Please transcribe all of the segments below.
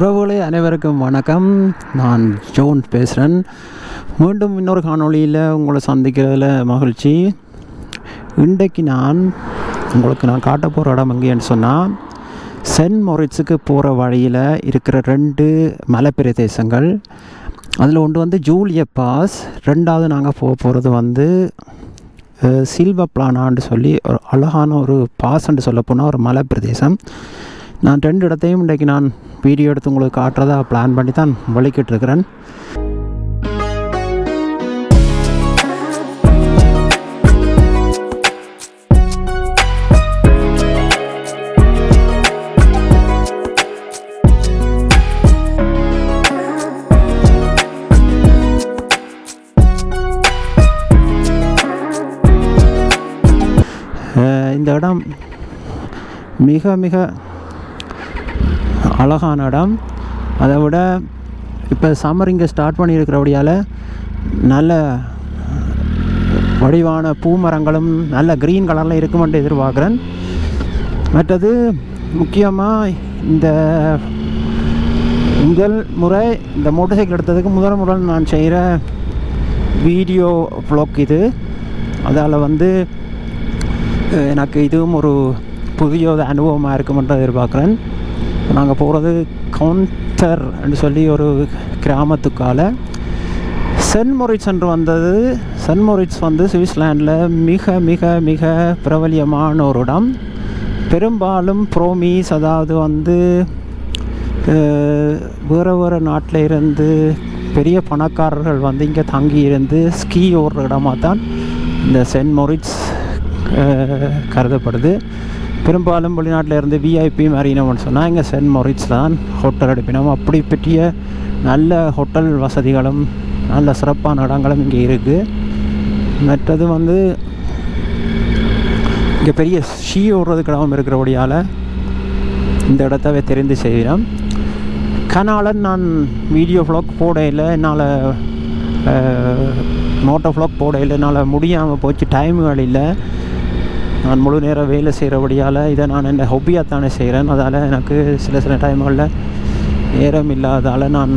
உறவுகளே அனைவருக்கும் வணக்கம். நான் ஜோன் பேசுகிறேன் மீண்டும் இன்னொரு காணொளியில் உங்களை சந்திக்கிறதுல மகிழ்ச்சி. இன்றைக்கு நான் உங்களுக்கு நான் காட்ட போகிற இடம் எங்கேன்னு சொன்னால் சென்ட் மொரிட்ஸுக்கு போகிற வழியில் இருக்கிற ரெண்டு மலைப்பிரதேசங்கள் அதில் ஒன்று வந்து ஜூலிய பாஸ் ரெண்டாவது நாங்கள் போக போகிறது வந்து சில்வ பிளானான்னு சொல்லி ஒரு அழகான ஒரு பாஸ்ன்னு சொல்ல போனால் ஒரு மலை பிரதேசம் நான் ரெண்டு இடத்தையும் இன்றைக்கு நான் வீடியோ எடுத்து உங்களுக்கு காட்டுறதா பிளான் பண்ணி தான் வலிக்கிட்டு இருக்கிறேன் இந்த இடம் மிக மிக அழகான இடம். அதை விட இப்போ சம்மர் இங்கே ஸ்டார்ட் பண்ணியிருக்கிறபடியால் நல்ல வடிவான பூமரங்களும் நல்ல க்ரீன் கலரில் இருக்குமென்று எதிர்பார்க்குறேன். மற்றது முக்கியமாக இந்த முதல் முறை இந்த மோட்டர் சைக்கிள் எடுத்ததுக்கு முதல் முறை நான் செய்கிற வீடியோ ப்ளாக் இது. அதால் வந்து எனக்கு இதுவும் ஒரு புதிய அனுபவமாக இருக்குமென்று எதிர்பார்க்குறேன். நாங்கள் போகிறது கவுண்டர் சொல்லி ஒரு கிராமத்துக்கால. சென்ட் மொரிட்ஸ் என்று வந்தது. சென்ட் மொரிட்ஸ் வந்து சுவிட்சர்லாண்டில் மிக மிக மிக பிரபலியமான ஒரு இடம். பெரும்பாலும் ப்ரோமீஸ் அதாவது வந்து வேறு வேறு நாட்டில் இருந்து பெரிய பணக்காரர்கள் வந்து இங்கே தங்கி இருந்து ஸ்கீ ஓடுற இடமாக தான் இந்த சென்ட் மொரிட்ஸ் கருதப்படுது. பெரும்பாலும் வெளிநாட்டில் இருந்து விஐபி மாதிரினோம்னு சொன்னால் இங்கே சென்ட் மொரிட்ஸ் தான் ஹோட்டல் எடுப்பினோம். அப்படி பற்றிய நல்ல ஹோட்டல் வசதிகளும் நல்ல சிறப்பான இடங்களும் இங்கே இருக்குது மற்றது வந்து இங்கே பெரிய ஷீ ஓடுறதுக்கு இடம் இருக்கிறபடியால் இந்த இடத்தவே தெரிந்து செய்கிறோம். கனாலன் நான் வீடியோ ஃப்ளாக் போடையில் என்னால் மோட்டோ ஃப்ளாக் போடையில் என்னால் முடியாமல் போச்சு. டைமுகள் இல்லை. நான் முழு நேரம் வேலை செய்கிறபடியால் இதை நான் என்ன ஹொபியாக தானே செய்கிறேன் அதால் எனக்கு சில சில டைம்களில் நேரம் இல்லாதால் நான்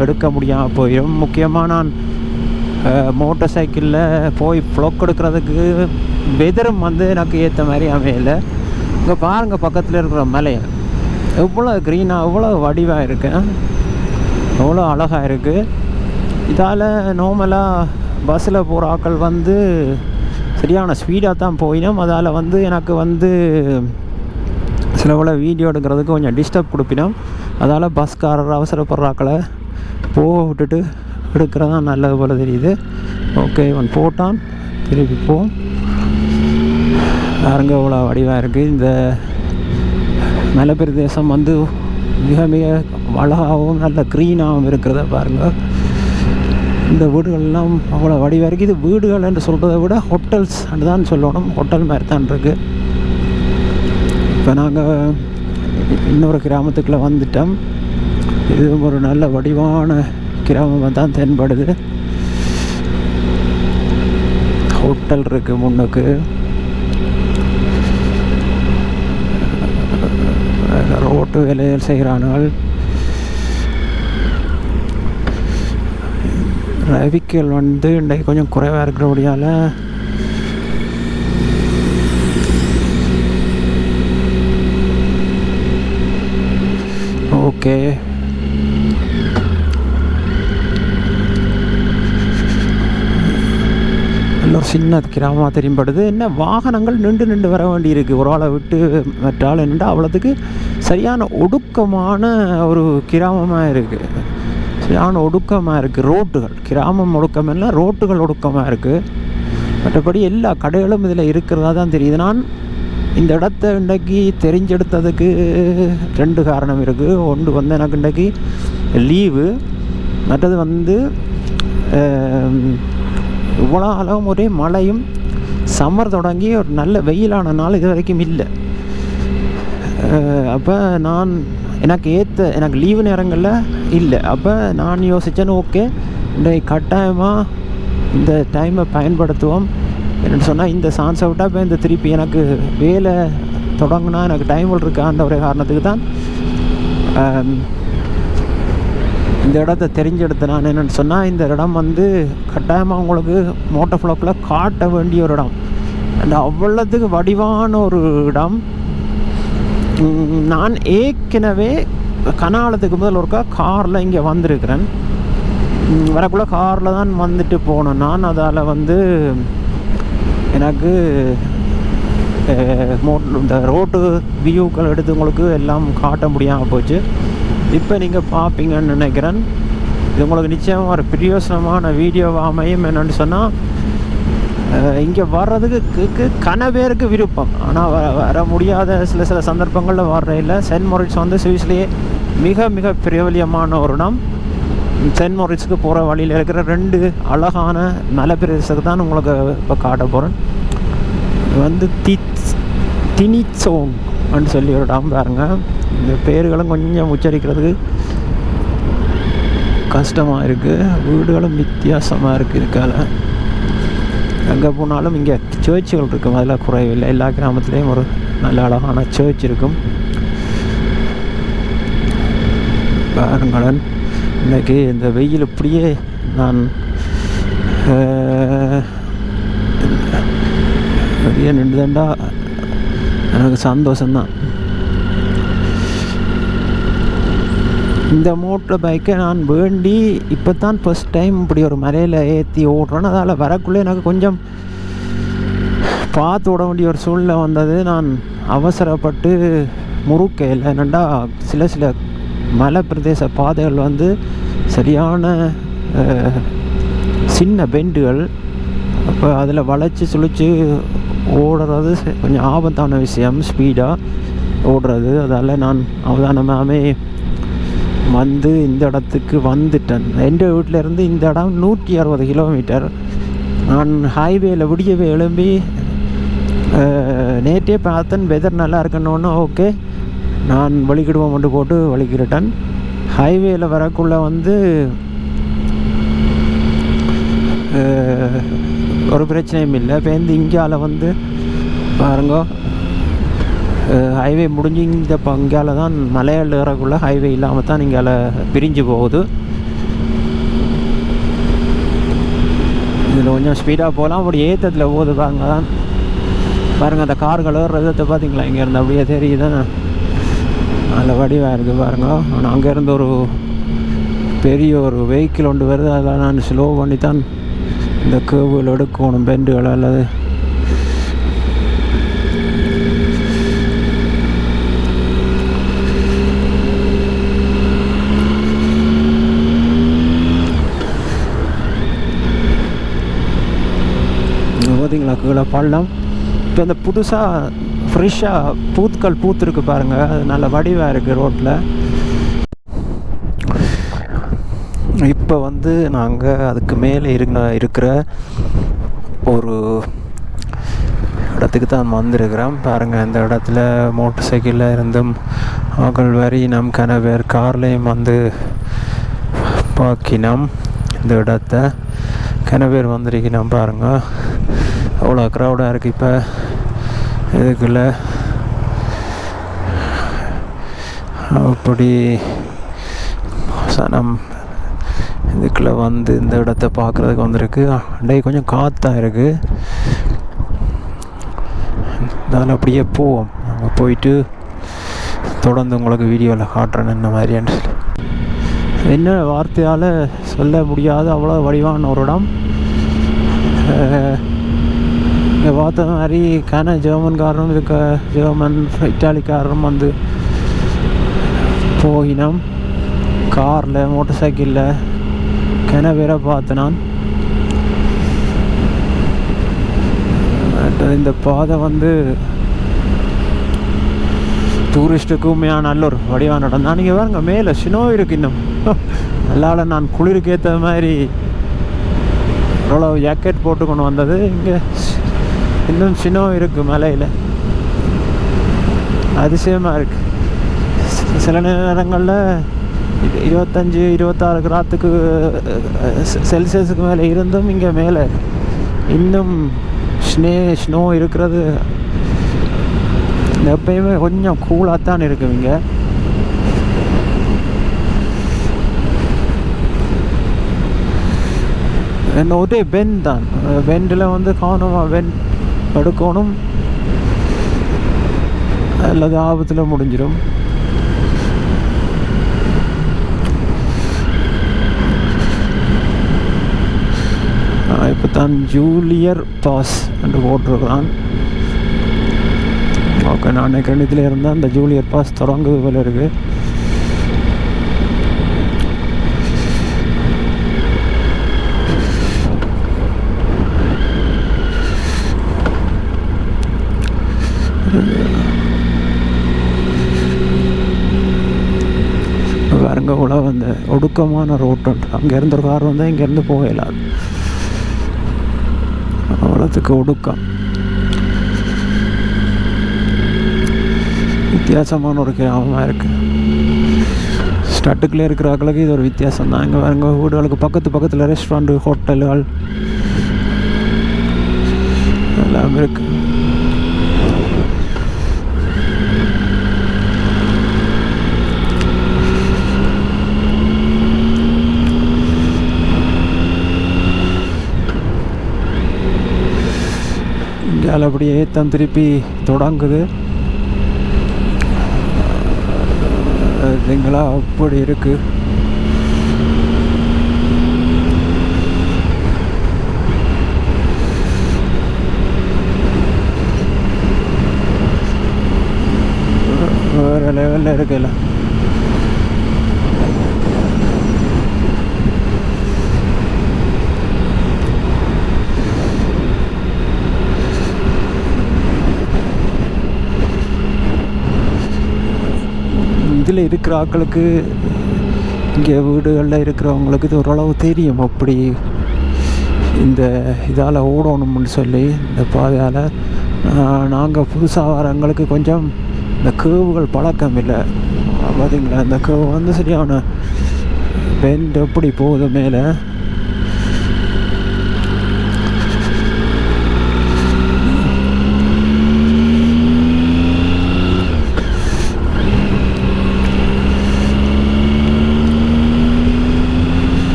எடுக்க முடியாமல் போயிடும் முக்கியமாக நான் மோட்டர் சைக்கிளில் போய் ப்ளொக் எடுக்கிறதுக்கு வெதரும் வந்து எனக்கு ஏற்ற மாதிரி அமையலை. இங்கே பாருங்கள் பக்கத்தில் இருக்கிற மலையை எவ்வளோ க்ரீனாக எவ்வளோ வடிவாக இருக்கேன் எவ்வளோ அழகாக இருக்குது இதால் நார்மலாக பஸ்ஸில் போகிற ஆட்கள் வந்து சரியான ஸ்பீடாக தான் போயினோம் அதால் வந்து எனக்கு வந்து சில போல் வீடியோ எடுக்கிறதுக்கு கொஞ்சம் டிஸ்டர்ப் கொடுப்பினோம். அதால் பஸ்காரர் அவசரப்படுறாக்களை போக விட்டுட்டு எடுக்கிறது தான் நல்லது போல் தெரியுது. ஓகே இவன் போட்டான். திருப்பி போ. பாருங்க இவ்வளோ வடிவாக இருக்குது இந்த மலைப்பிரதேசம் வந்து மிக மிக அழகாகவும் நல்ல க்ரீனாகவும் இருக்கிறத பாருங்கள் இந்த வீடுகள்லாம் அவ்வளோ வடிவாக இருக்குது இது வீடுகள் என்று சொல்கிறத விட ஹோட்டல்ஸ் தான் சொல்லணும். ஹோட்டல் மாதிரி தான் இருக்குது இப்போ நாங்கள் இன்னொரு கிராமத்துக்குள்ளே வந்துட்டோம். இது ஒரு நல்ல வடிவான கிராமமாக தான் தென்படுது. ஹோட்டல் இருக்குது முன்னுக்கு. ரோட்டு வேலைகள் செய்கிறானுகள் ரவிக்கல் வந்து இன்றைக்கு கொஞ்சம் குறைவாக இருக்கிறபடியால் ஓகே. ஒரு சின்ன கிராமமாக தெரியும்படுது என்ன வாகனங்கள் நின்று நின்று வர வேண்டியிருக்கு ஒரு ஆளை விட்டு மற்ற ஆள் நின்று அவ்வளோத்துக்கு சரியான ஒடுக்கமான ஒரு கிராமமாக இருக்குது சரியான ஒடுக்கமாக இருக்குது ரோட்டுகள் கிராமம் ஒடுக்கம் இல்லை ரோட்டுகள் ஒடுக்கமாக இருக்குது மற்றபடி எல்லா கடைகளும் இதில் இருக்கிறதா தான் தெரியுது. நான் இந்த இடத்த இன்றைக்கி தெரிஞ்செடுத்ததுக்கு ரெண்டு காரணம் இருக்குது ஒன்று வந்து எனக்கு இன்றைக்கி லீவு. மற்றது வந்து இவ்வளோ அளவும் ஒரே மழையும் சம்மர் தொடங்கி ஒரு நல்ல வெயிலான நாள் இது வரைக்கும் இல்லை. அப்போ நான் எனக்கு ஏற்ற எனக்கு லீவு நேரங்களில் இல்லை. அப்போ நான் யோசித்தேன் ஓகே இன்றைக்கு கட்டாயமாக இந்த டைமை பயன்படுத்துவோம். என்னென்னு சொன்னால் இந்த சான்ஸை விட்டால் இப்போ இந்த திருப்பி எனக்கு வேலை தொடங்கினா எனக்கு டைம் அந்த ஒரு காரணத்துக்கு தான் இந்த இடத்த தெரிஞ்செடுத்து நான் என்னென்னு சொன்னால் இந்த இடம் வந்து கட்டாயமாக உங்களுக்கு மோட்டர் ஃப்ளோக்கில் காட்ட வேண்டிய ஒரு இடம். அந்த அவ்வளோத்துக்கு வடிவான ஒரு இடம். நான் ஏற்கனவே கனாலத்துக்கு முதல் ஒருக்கா காரில் இங்கே வந்திருக்கிறேன். வரக்குள்ளே காரில் தான் வந்துட்டு போனேன். நான் அதால் வந்து எனக்கு இந்த ரோட்டு வியூக்கள் எடுத்து உங்களுக்கு எல்லாம் காட்ட முடியாமல் போச்சு. இப்போ நீங்கள் பார்ப்பீங்கன்னு நினைக்கிறேன். இது உங்களுக்கு நிச்சயமாக ஒரு பிரயோசனமான வீடியோவாக அமையும் என்னென்னு சொன்னால் இங்கே வர்றதுக்கு கனவேருக்கு கன பேருக்கு விருப்பம். ஆனால் வர வர முடியாத சில சில சந்தர்ப்பங்களில் வர்ற இல்லை. சென்ட் மொரிட்ஸ் வந்து சுவிஸ்லேயே மிக மிக பிரபலியமான ஒரு இடம் சென்ட் மொரிட்ஸுக்கு போகிற வழியில் இருக்கிற ரெண்டு அழகான மலை பிரதேசத்தை தான் உங்களுக்கு இப்போ காட்ட போகிறேன் இது வந்து தி தினிச்சோங் அப்படின்னு சொல்லி ஒரு இடம் பாருங்க. இந்த பேர்களும் கொஞ்சம் உச்சரிக்கிறதுக்கு கஷ்டமாக இருக்குது வீடுகளும் வித்தியாசமாக இருக்குது இருக்கால எங்கே போனாலும் இங்கே சர்ச்சுகள் இருக்கும். அதில் குறைவில்லை. எல்லா கிராமத்துலேயும் ஒரு நல்ல அழகான சர்ச் இருக்கும். பாருங்களேன். இன்றைக்கி இந்த வெயில் இப்படியே நான் அஹ், வெளியே நின்றுதாண்டா. எனக்கு சந்தோஷம்தான். இந்த மோட்டர் பைக்கை நான் வேண்டி இப்போ தான் ஃபஸ்ட் டைம் இப்படி ஒரு மலையில் ஏற்றி ஓடுறேன்னு அதால் வரக்குள்ளே எனக்கு கொஞ்சம் பார்த்து விட வேண்டிய ஒரு சூழ்நிலை வந்தது. நான் அவசரப்பட்டு முறுக்க இல்லை என்னண்டா சில சில மலை பிரதேச பாதைகள் வந்து சரியான சின்ன பெண்டுகள். அப்போ அதில் வளைச்சி சுழிச்சு ஓடுறது கொஞ்சம் ஆபத்தான விஷயம் ஸ்பீடாக ஓடுறது. அதால் நான் அவதானமாகவே வந்து இந்த இடத்துக்கு வந்துட்டேன். எந்த வீட்டில் இருந்து இந்த இடம் நூற்றி அறுபது கிலோமீட்டர். நான் ஹைவேயில் விடியவே எழும்பி நேற்றே பார்த்தேன் வெதர் நல்லா இருக்கணும்னா. ஓகே. நான் வழிகிடுவோம் மட்டும் போட்டு வழிகிட்டேன் ஹைவேயில் வரக்குள்ளே வந்து ஒரு பிரச்சனையும் இல்லை. இப்போ இந்த இந்தியாவில் வந்து பாருங்க ஹைவே முடிஞ்சு இந்த பங்கால தான் மலையால் ஏறக்குள்ள ஹைவே இல்லாமல் தான் இங்கால பிரிஞ்சு போகுது. இதில் கொஞ்சம் ஸ்பீடாக போகலாம் அப்படி ஏற்றத்தில் போகுது பாருங்க. தான் பாருங்கள் அந்த கார்கள் ஏறுறதை பார்த்தீங்களா இங்கேருந்து அப்படியே தெரியுது. நல்ல வடிவாக இருக்குது பாருங்க. ஆனால் அங்கேருந்து ஒரு பெரிய ஒரு வெஹிக்கிள் ஒன்று வருது. அதில் நான் ஸ்லோ பண்ணி தான் இந்த கேவுகள் எடுக்கணும் பெண்டுகள் அல்லது பார்த்தீங்களா கீழே பள்ளம் இப்போ இந்த புதுசாக ஃப்ரெஷ்ஷாக பூத்துக்கள் பூத்துருக்கு பாருங்கள் அது நல்ல வடிவாக இருக்குது ரோட்டில் இப்போ வந்து நாங்கள் அதுக்கு மேலே இருக்க இருக்கிற ஒரு இடத்துக்கு தான் வந்திருக்கிறோம். பாருங்கள் இந்த இடத்துல மோட்டர் சைக்கிளில் இருந்தும் ஆக்கள் வரி நம் கணவர் கார்லேயும் வந்து பார்க்கினோம் இந்த இடத்த கணவர் வந்திருக்கணும் பாருங்கள் அவ்வளோ க்ரௌடாக இருக்குது இப்போ. இதுக்குள்ளே அப்படி சனம் இதுக்குள்ளே வந்து இந்த இடத்த பார்க்குறதுக்கு வந்திருக்கு. அண்டை கொஞ்சம் காற்றாக இருக்குது அதனால் அப்படியே போவோம். அங்கே போயிட்டு தொடர்ந்து உங்களுக்கு வீடியோவில் காட்டுறேன் என்ன மாதிரியான்னு சொல்லி. என்ன வார்த்தையால் சொல்ல முடியாத அவ்வளோ வடிவான ஒரு இடம். இங்கே பார்த்த மாதிரி கன ஜெர்மன்காரரும் இருக்க ஜெர்மன் இட்டாலிக்காரரும் வந்து போயினோம் காரில் மோட்டர் சைக்கிளில் கன பேரை பார்த்து நான் இந்த பாதை வந்து டூரிஸ்ட்டுக்கு நல்ல ஒரு வடிவான இடம் தான் நீங்கள் பாருங்க மேலே ஸ்னோ இருக்கு இன்னும். நல்லால நான் குளிருக்கு ஏற்ற மாதிரி அவ்வளோ ஜாக்கெட் போட்டு கொண்டு வந்தது. இங்கே இன்னும் சினோ இருக்குது மலையில். அதிசயமாக இருக்குது சில நேரங்களில் இருபத்தஞ்சி இருபத்தாறு கிராத்துக்கு செல்சியஸுக்கு மேலே இருந்தும் இங்கே மேலே இன்னும் ஸ்னே ஸ்னோ இருக்கிறது. எப்பயுமே கொஞ்சம் கூலாக தான் இருக்கும் இங்கே. என்ன ஒரே பென் தான். பெண்டில் வந்து காணுமா? பென் எடுக்கணும் அல்லது ஆபத்தில் முடிஞ்சிடும் இப்போ தான் ஜூலியர் பாஸ் என்று போட்டிருக்கிறான். ஓகே நான் கணிதத்தில் இருந்தால் அந்த ஜூலியர் பாஸ் தொடங்குது போல இருக்குது பாருங்க கூட வந்து ஒடுக்கமான ரோட்டு அங்கேருந்து ஒரு கார் வந்தால் இங்கேருந்து போக அவ்வளோத்துக்கு ஒடுக்கம். வித்தியாசமான ஒரு கிராமமாக இருக்குது ஸ்டட்டுக்குள்ளே இருக்கிற ஆக்களுக்கு இது ஒரு வித்தியாசம் தான். இங்கே பாருங்க வீடுகளுக்கு பக்கத்து பக்கத்தில் ரெஸ்டாரண்ட்டு ஹோட்டல்கள் எல்லாம் இருக்குது இந்தியாவில் அப்படியே ஏத்தம் திருப்பி தொடங்குது. இல்லைங்களா அப்படி இருக்கு. வேற லெவலில் இருக்குல்ல இதில் இருக்கிற ஆட்களுக்கு இங்கே வீடுகளில் இருக்கிறவங்களுக்கு இது ஓரளவு தெரியும். அப்படி இந்த இதால் ஓடணும்னு சொல்லி இந்த பாதையால் நாங்கள் புதுசாக வரவங்களுக்கு கொஞ்சம் இந்த கேவுகள் பழக்கம் இல்லை. பார்த்தீங்களா? இந்த கேவு வந்து சரியான பெண்ட் எப்படி போகுது மேலே?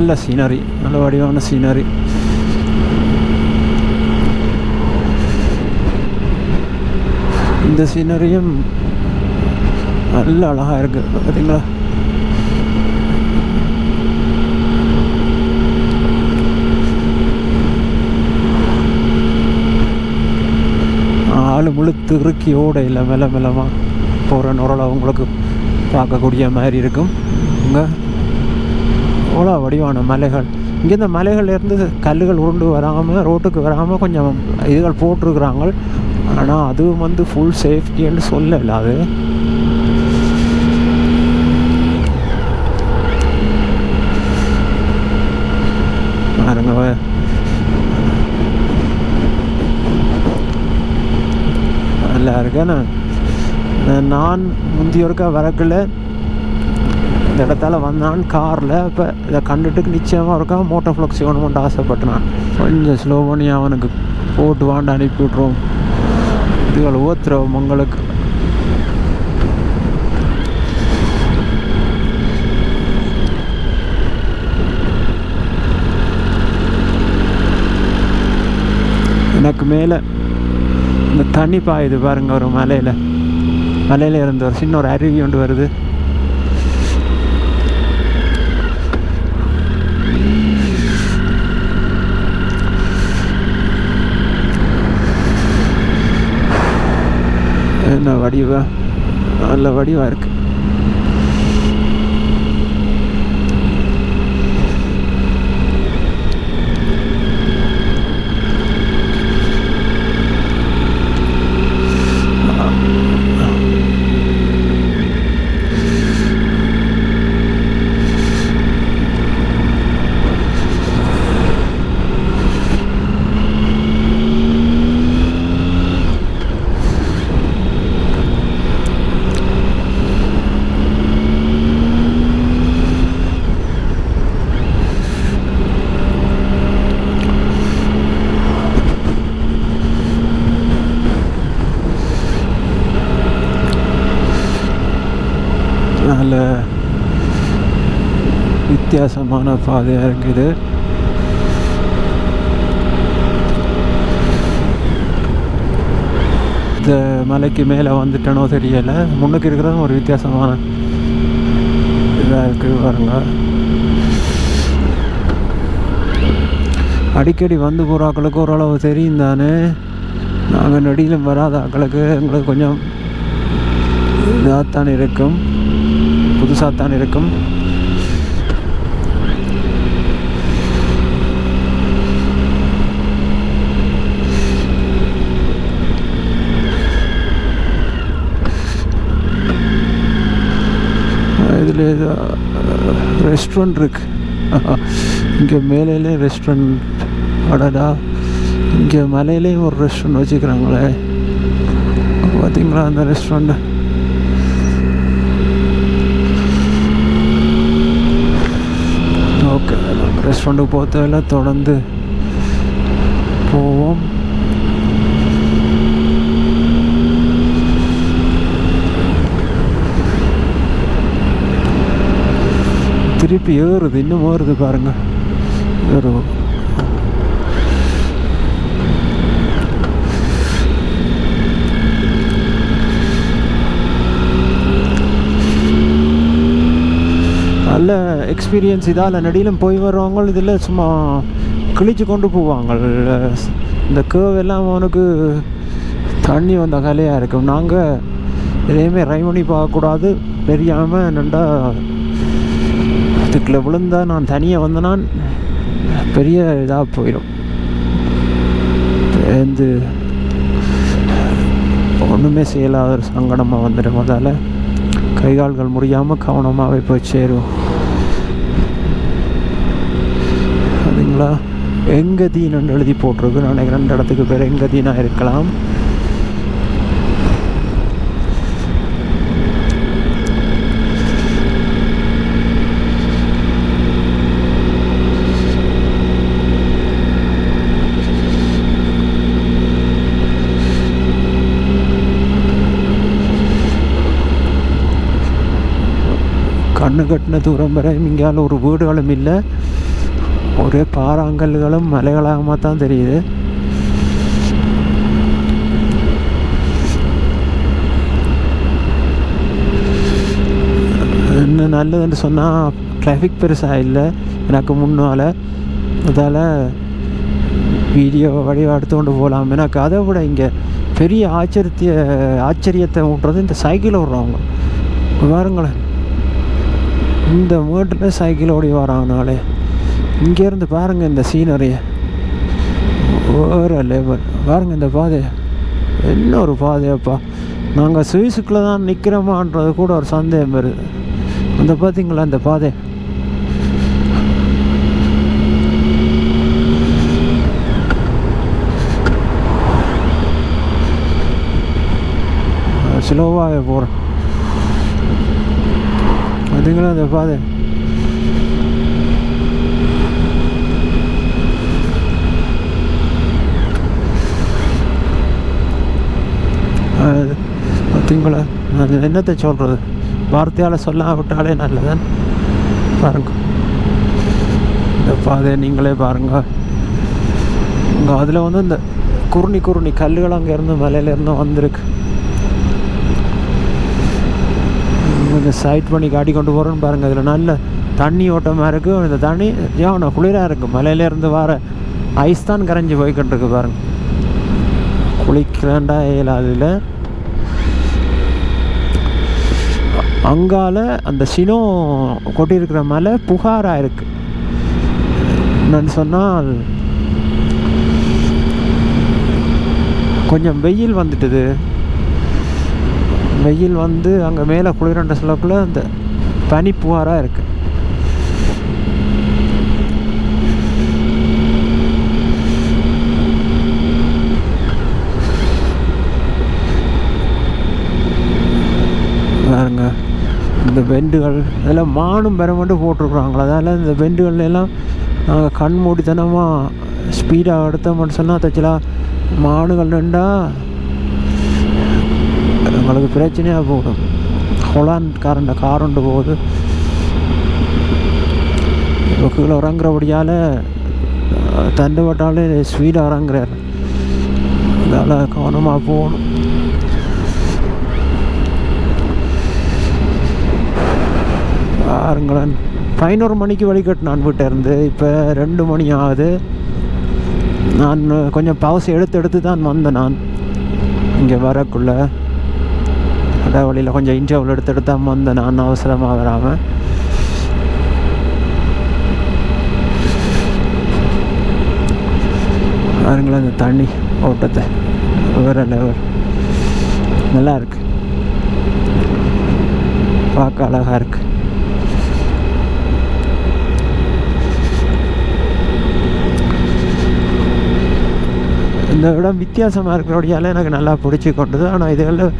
நல்ல சீனரி நல்ல வடிவான சீனரி இந்த சீனரியும் நல்ல அழகாக இருக்கு பார்த்தீங்களா ஆள் முழுத்து இறுக்கி ஓடையில் இல்லை மெல்ல மெல்லமாக போகிற நுரலை உங்களுக்கு பார்க்கக்கூடிய மாதிரி இருக்கும். இங்கே அவ்வளோ வடிவான மலைகள். இங்கே இந்த மலைகள்லேருந்து கல்லுகள் உருண்டு வராமல் ரோட்டுக்கு வராமல் கொஞ்சம் இதுகள் போட்டிருக்கிறாங்க ஆனால் அதுவும் வந்து ஃபுல் சேஃப்டின்னு சொல்லலை அது. பாருங்க நல்லா இருக்கேன் நான் முந்தியோருக்கா வரக்குள்ள இந்த இடத்தால வந்தான் காரில். இப்போ இதை கண்டுட்டு நிச்சயமாக இருக்கா? மோட்டோ ஃப்ளக்ஸ் வேணுமென்ட்டு ஆசைப்பட்டுனான் கொஞ்சம் ஸ்லோ பண்ணி அவனுக்கு போட்டு வாண்டு அனுப்பி விட்ருவோம் இதுகள் ஓத்துறோம் உங்களுக்கு எனக்கு மேலே இந்த தண்ணி பாயுது பாருங்க ஒரு மலையில். மலையில் இருந்து ஒரு சின்ன ஒரு அருவி ஒன்று வருது. வடிவாக நல்ல வடிவாக இருக்குது வித்தியாசமான பாதையாக இருக்குது. இந்த மலைக்கு மேலே வந்துட்டனோ தெரியலை. முன்னுக்கு இருக்கிறது ஒரு வித்தியாசமான இதாக இருக்குது பாருங்க. அடிக்கடி வந்து போகிறாக்களுக்கு ஓரளவு தெரியும் தானே. நாங்கள் நடியிலும் வராத ஆக்களுக்கு எங்களுக்கு கொஞ்சம் இதாகத்தான் இருக்கும். புதுசாகத்தான் இருக்கும் இதில் ஏதோ ரெஸ்டாரண்ட் இருக்கு. இங்கே மேலேலே ரெஸ்டாரண்ட் அடடா. இங்கே மலையிலேயும் ஒரு ரெஸ்டாரண்ட் வச்சுக்கிறாங்களே. பார்த்தீங்களா அந்த ரெஸ்டாரண்ட் ஓகே ரெஸ்டாரண்ட்டுக்கு போகிறதில்ல தொடர்ந்து போவோம். திருப்பி ஏறுது இன்னும் ஏறுது பாருங்க. ஏறு நல்ல எக்ஸ்பீரியன்ஸ் இதால் நடியிலும் போய் வர்றவங்க இதில் சும்மா கிழிச்சு கொண்டு போவாங்க. இந்த கேவ் எல்லாம் அவனுக்கு தண்ணி வந்த கலையாக இருக்கும். நாங்கள் எதையுமே ரை பண்ணி பார்க்கக்கூடாது தெரியாமல் நண்டா அதுக்குள்ளே விழுந்தால் நான் தனியாக வந்தேன்னா பெரிய இதாக போயிடும். வந்து ஒன்றுமே செய்யலாத ஒரு சங்கடமாக வந்துடும். அதால் கை கால்கள் முடியாமல் கவனமாகவே போய் சேரும். அதுங்களா எங்கதின்னு எழுதி போட்டிருக்கு? நான் ரெண்டு இடத்துக்கு பேர் எங்கதினா இருக்கலாம். கட்டின தூரம் வரை இங்கால ஒரு வீடுகளும் இல்லை. ஒரே பாறாங்கல்களும் மலைகளாகமாக தான் தெரியுது. என்ன நல்லதுன்னு சொன்னால் டிராஃபிக் பெருசாக இல்லை. எனக்கு முன்னால் அதால் வீடியோ வடிவம் எடுத்துக்கொண்டு போகலாம். எனக்கு அதை விட இங்கே பெரிய ஆச்சரியத்திய ஆச்சரியத்தை ஊட்டுறது இந்த சைக்கிள் விடுறவங்க பாருங்களேன் இந்த மேட்டில் சைக்கிள் ஓடி வராங்கனாலே இங்கேருந்து பாருங்கள் இந்த சீனரியை வேறு லெவல் பாருங்கள் இந்த பாதை. என்ன ஒரு பாதையப்பா. நாங்கள் சுவிஸுக்குள்ளே தான் நிற்கிறோமான்றது கூட ஒரு சந்தேகம் வருது. அந்த பார்த்தீங்களா இந்த பாதை? ஸ்லோவாகவே போகிறேன் பார்த்தீங்களா அந்த பாதை பார்த்தீங்களா நான் என்னத்தை சொல்கிறது வார்த்தையால் சொல்லாவிட்டாலே நல்லதான் பாருங்க இந்த பாதையை நீங்களே பாருங்க இங்கே அதில் வந்து இந்த குருணி குருணி கல்லுகள் அங்கேருந்து மலையிலேருந்து வந்திருக்கு கொஞ்சம் சைட் பண்ணி காட்டி கொண்டு போகிறோன்னு பாருங்கள் அதில் நல்ல தண்ணி ஓட்டமாக இருக்குது இந்த தண்ணி ஏன்னா குளிராக இருக்குது மலையிலேருந்து வர ஐஸ் தான் கரைஞ்சி போய்கிட்டு இருக்கு பாருங்கள் குளிக்கிறேன்டா இயலாதில் அங்கால அந்த சினோ கொட்டியிருக்கிற மலை புகாராக இருக்கு. என்னன்னு சொன்னால் கொஞ்சம் வெயில் வந்துட்டுது. வெயில் வந்து அங்கே மேலே குளிரண்ட சொல்லக்குள்ள அந்த பனி புகாராக இருக்கு. பாருங்க இந்த பெண்டுகள் இதெல்லாம் மானும் பெற மட்டும் போட்டிருக்குறாங்களா அதனால் இந்த பெண்டுகள் எல்லாம் நாங்கள் கண் மூடித்தனமாக ஸ்பீடாக எடுத்தோம்னு சொன்னால் தச்சலாம் மானுகள் நின்றா உங்களுக்கு பிரச்சனையாக போகும் ஹொலான் காரண்ட காரண்டு போகுது இப்போ கீழே இறங்குறபடியால் தண்டு பட்டாலே ஸ்பீடாக இறங்குறாரு அதனால் கவனமாக போகணும் பாருங்களேன் பதினோரு மணிக்கு வழிகட்டு நான் வீட்டை இப்போ ரெண்டு மணி ஆகுது நான் கொஞ்சம் பவஸ் எடுத்து எடுத்து தான் வந்தேன் நான் இங்கே வரக்குள்ளே வழியில் கொஞ்சம் இன்டர்வல் எடுத்து எடுத்து தான் வந்தேன். நான் அவசரமாக வராமல் பாருங்களேன் அந்த தண்ணி ஓட்டத்தை. வேறு லெவல் நல்லா இருக்கு. பார்க்க அழகாக இருக்கு. இந்த இடம் வித்தியாசமாக இருக்கிறபடியால எனக்கு நல்லா பிடிச்சி கொண்டது. ஆனால் இதுகளில்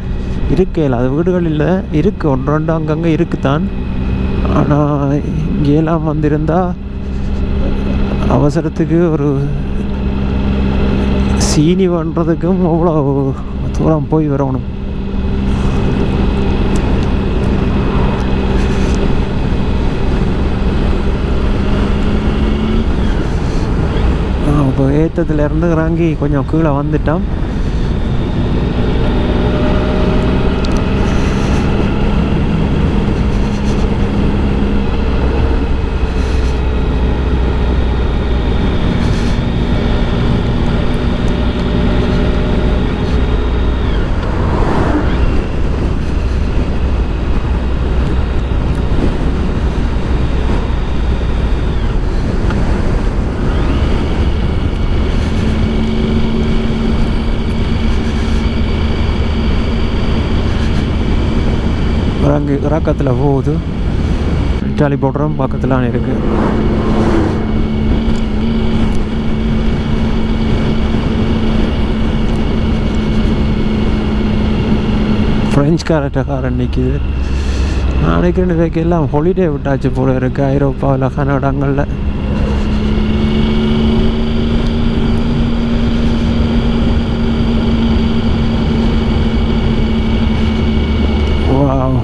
இருக்கையில் அது வீடுகளில் இருக்குது ஒன்று ரெண்டு அங்கங்கே இருக்குதான் ஆனால் இங்கேலாம் வந்திருந்தால் அவசரத்துக்கு ஒரு சீனி பண்ணுறதுக்கும் அவ்வளோ தூரம் போய் வரணும். இப்போ ஏற்றத்துலேருந்து இறங்கி கொஞ்சம் கீழே வந்துட்டோம் இறங்கு இறக்கத்தில் போகுது. இட்டாலி போடுறோம் பக்கத்தில் இருக்குது ஃப்ரெஞ்ச் காரட்டக்காரன் நிற்கிது நாளைக்கு இன்றைக்கு எல்லாம் ஹாலிடே விட்டாச்சு போல இருக்குது ஐரோப்பாவில் கனடாங்களில் வாவ்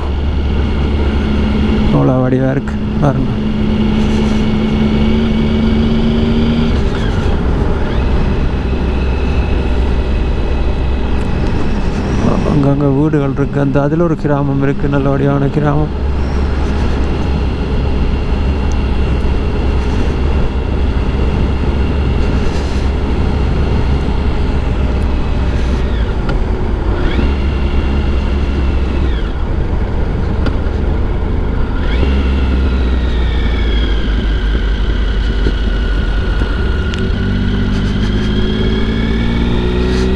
அவ்வளோ வடிவாக இருக்கு பாருங்க. அங்கங்கே வீடுகள் இருக்குது அந்த அதில் ஒரு கிராமம் இருக்குது நல்ல வடிவான கிராமம்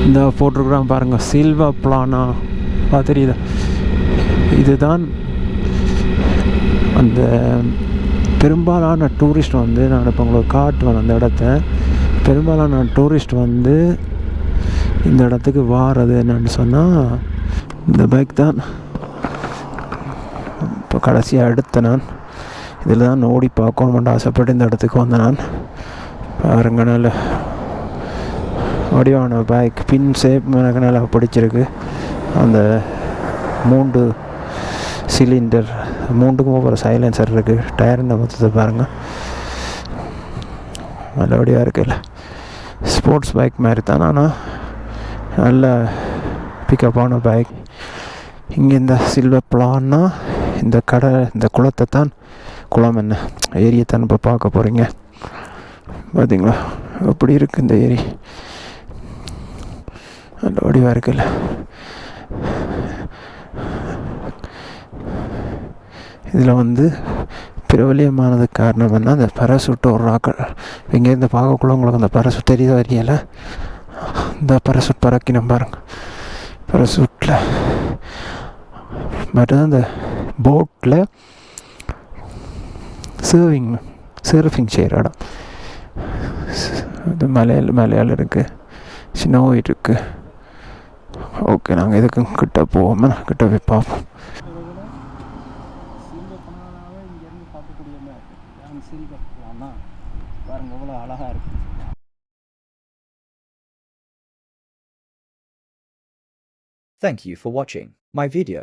இந்த போட்டிருக்குறான் பாருங்கள் சில்வா பிளானா தெரியுதா இதுதான் அந்த பெரும்பாலான டூரிஸ்ட் வந்து நான் இப்போ உங்களுக்கு காட்டுவேன் அந்த இடத்த. பெரும்பாலான டூரிஸ்ட் வந்து இந்த இடத்துக்கு வாரது என்னன்னு சொன்னால் இந்த பைக் தான். இப்போ கடைசியாக எடுத்த நான். இதில் தான் ஓடி பார்க்கணுமென்று ஆசைப்பட்டு இந்த இடத்துக்கு வந்தேன் நான். பாருங்க நல்ல வடிவான பைக் பின் ஷேப் எனக்கு நல்லா பிடிச்சிருக்கு. அந்த மூன்று சிலிண்டர் மூண்டுக்கும் ஒவ்வொரு சைலன்சர் இருக்குது டயர் இந்த மொத்தத்தை பாருங்கள் நல்லபடியாக இருக்குல்ல ஸ்போர்ட்ஸ் பைக் மாதிரி தான் ஆனால் நல்ல பிக்கப்பான பைக் இங்கே இந்த சில்வர் பிளான்னா இந்த கடை இந்த குளத்தை தான் குளம் என்ன ஏரியை தான் இப்போ பார்க்க போகிறீங்க பார்த்தீங்களா எப்படி இருக்குது இந்த ஏரி. அந்த வடிவாக இருக்குல்ல இதில் வந்து பிரபலியமானது காரணம் என்ன அந்த பரசுட்டு ஒரு ராக்கள் இங்கேருந்து பார்க்கக்குள்ள உங்களுக்கு அந்த பரசு தெரியுதா தெரியல இந்த பரசுட் பறக்கினம் பாருங்க. பரசுட்டில் பட் அந்த போட்டில் சர்விங் சர்ஃபிங் செய்கிற இடம் இது மலையாள மலையாளம் இருக்குது ஸ்னோ இருக்குது ஓகே நாங்கள் எதுக்கும் கிட்ட போவோமே கிட்ட போய் பார்ப்போம் பாருங்க எவ்வளோ அழகாக இருக்கு Thank you for watching my video.